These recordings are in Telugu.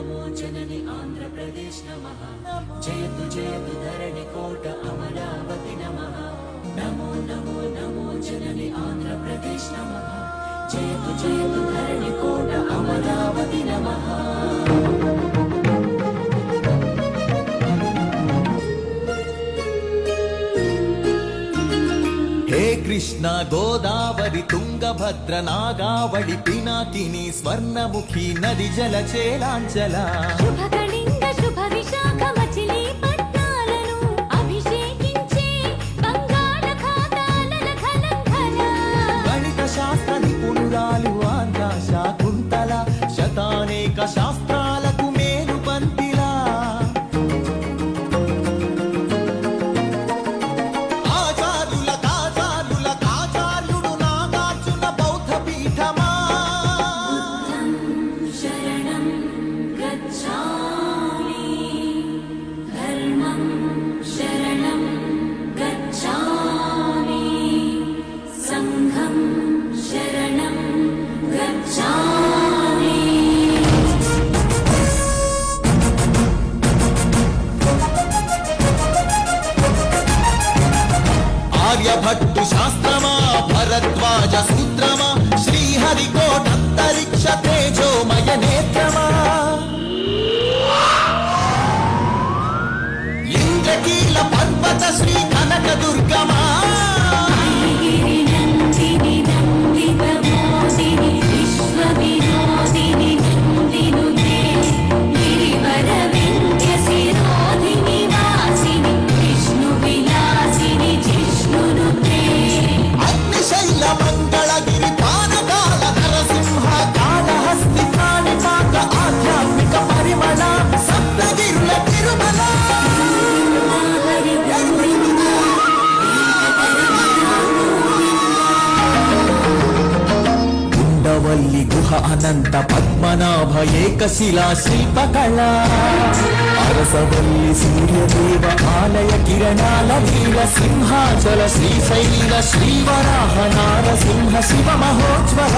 నమో జనని ఆంధ్రప్రదేశ్ నమ. జయతు జయతు ధరణి కోట అమరావతి నమ. నమో నమో నమో జనని ఆంధ్రప్రదేశ్ నమ. జయతు జయతు ధరణి కోట అమరావతి నమ. కృష్ణ గోదావరి తుంగభద్ర నాగావళి పినాకిని స్వర్ణముఖి నది జల చేలాంచల. గచ్ఛామి శాస్త్రమా భరద్వాజ సూత్రమా శ్రీహరికోటంతరిక్ష తేజోమయ నేత్రమా పర్వత శ్రీ కనక దుర్గమా అనంత పద్మనాభ ఏకశిలా శిల్పకళ అరసవల్లి సూర్యదేవ ఆలయ కిరణాల నీల సింహాచల శ్రీశైల శ్రీవరాహ నారసింహ శివ మహోజ్వల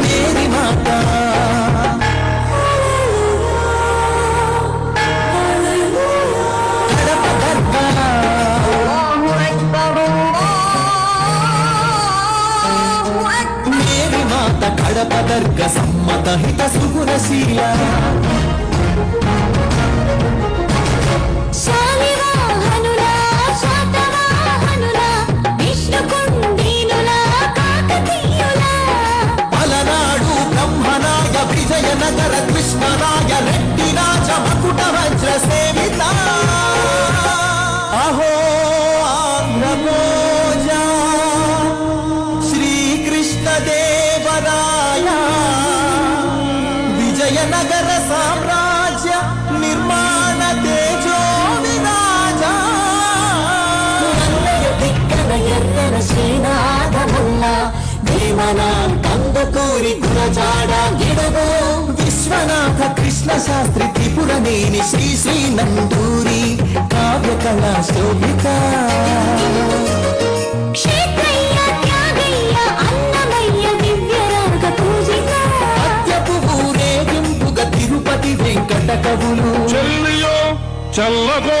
మేరీ మాతా సమ్మత హిత సుగుణశీల. గిడగు. విశ్వనాథ కృష్ణ శాస్త్రి త్రిపురనేని శ్రీ శ్రీ నందూరి కావ్య కళా శోభిత తిరుపతి వెంకట కవులు. చెల్లియో చల్లగో.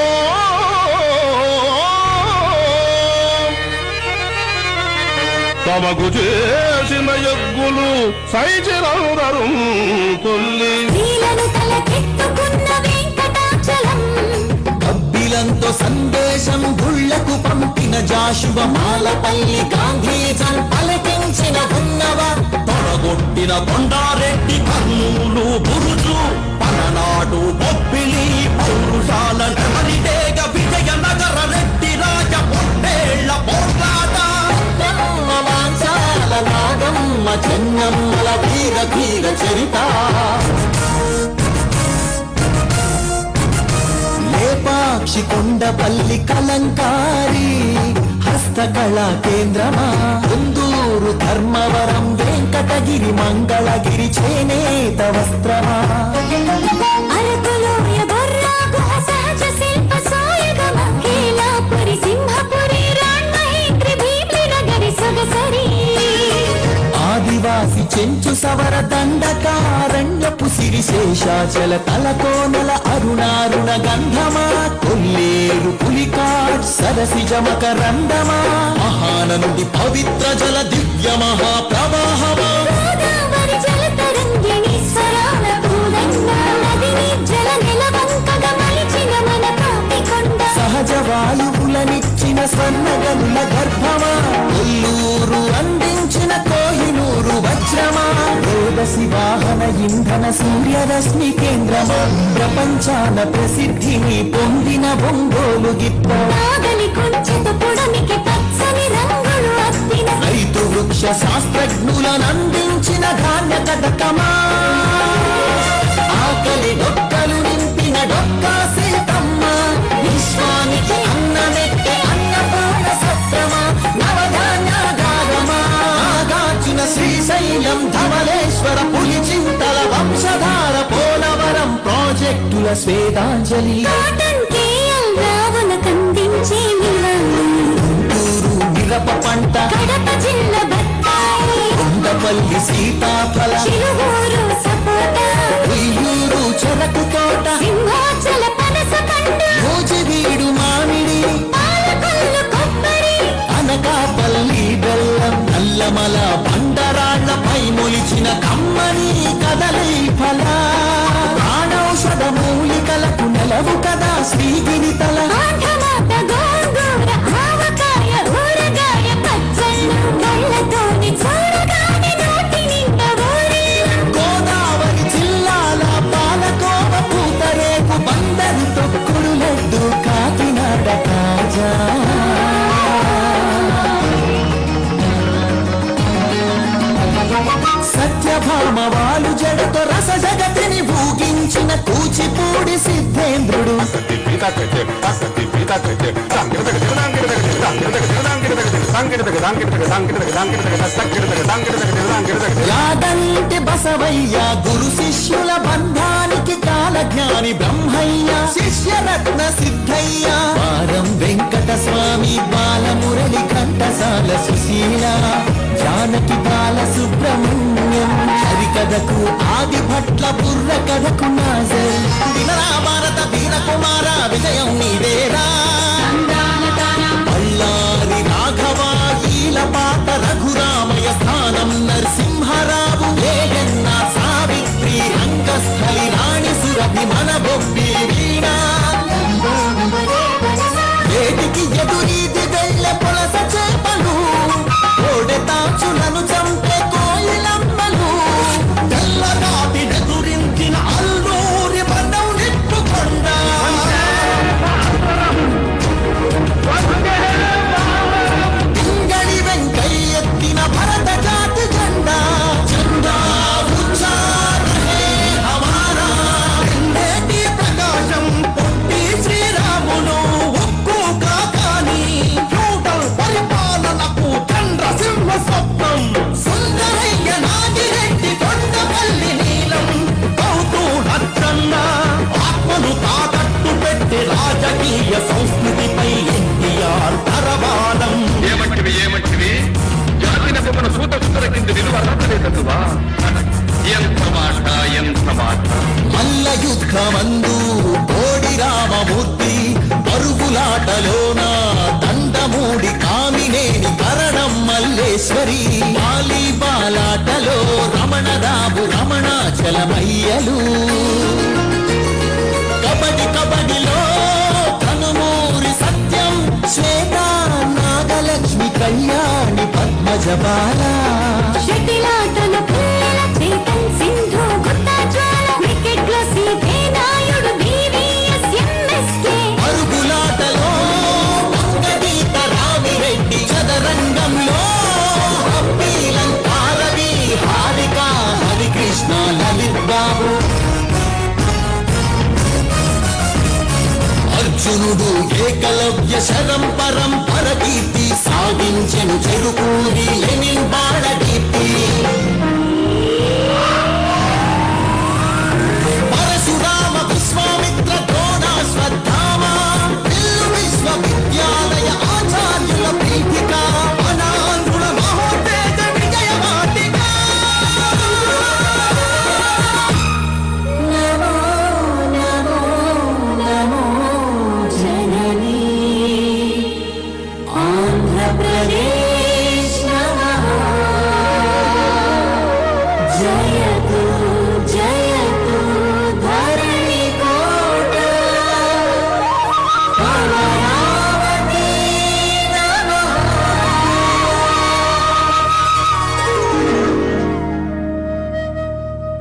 తమకు చేసిన యజ్ఞులు సైచిరందరు తొల్లి. కబ్బిలంతో సందేశం గుళ్ళకు పంపిన జాషువ మాలపల్లి గాంధీజం పలకించిన ఉన్నవ తొడగొట్టిన కొండారెడ్డి కర్నూలు బురుజు. పలనాడు బొప్పిలి పౌరుషాల నెమలిడేగ నాగమ్మ చెన్నమ్మల వీర వీర చరిత. లేపాక్షి కొండపల్లి కలంకారి హస్తకళా కేంద్రమా? కుందూరు ధర్మవరం వెంకటగిరి మంగళగిరి చేనేత వస్త్రమా? అరకులోయ బొర్రాగు సహజ చెంచు సవర దండకారణ్యపు సిరిశేషాచల తలకోనల అరుణారుణ గంధమా కొల్లేరు పులికాట్ సరసి జమక రండమా మహానంది పవిత్ర జల దివ్య మహాప్రవాహమా. సహజ వాయువులనిచ్చిన స్వర్ణగనుల గర్భమా ప్రసిద్ధిని పొందిన ఒంగోలు గిత్త. నాగలి కొంచెత పొడమికి పచ్చని రంగులు అత్తిన రైతు వృక్ష శాస్త్రజ్ఞులను అందించిన ధాన్య కటకమా ఆకలి డొక్కలు నింపిన డొక్కా సీతమ్మ. విశ్వానికి ధవలేశ్వర పులిచింతల వంశధార పోలవరం ప్రాజెక్టుల స్వేదాంజలి మిరప పంట. కడప జిల్లా బత్తాయి. కొండపల్లి సీతాఫల. నిండా ఊరేలా గోదావరి జిల్లాల పాలకోవ పూతరేకు బందరు తొక్కుడు లడ్డు కాకినాడ కాజా సత్యభామ వాలు జడతో రస జగతిని భూగించిన కూచిపూడి సిద్ధేంద్రుడు. యాదంటి బసవయ్య గురు శిష్యుల బంధానికి కాలజ్ఞాని బ్రహ్మయ్య శిష్యరత్న సిద్ధయ్య వారం వెంకట స్వామి బాలమురళి ఘంటసాల సుశీల జానకి బాల సుబ్రహ్మణ్యం హరికథకు ఆది భట్ల బుర్ర కథకు నాజల్ వినరా భారత కుమార విజయం నీదేరా. బళ్ళారి రాఘవ ఈలపాట రఘురామయ స్థానం నరసింహరావు. ఏయన్న సావిత్రి రంగస్థలి రాణి సురభి మన బొబ్బి వీణా. మల్ల కోడి రామమూర్తి పరుగులాటలోన దండమూడి కామినేని కరణం మల్లేశ్వరి బాలి బాలాటలో రమణరావు రమణాచలమయ్యలు. కబడి కబడిలో కనుమూరి సత్యం శ్వేత నాగలక్ష్మి కళ్యాణి పద్మజబాల బాబు. అర్జునుడు ఏకలవ్య శరం పరం పరకీర్తి సాధించను చెరుకూరి లెనిన్ బాడ కీర్తి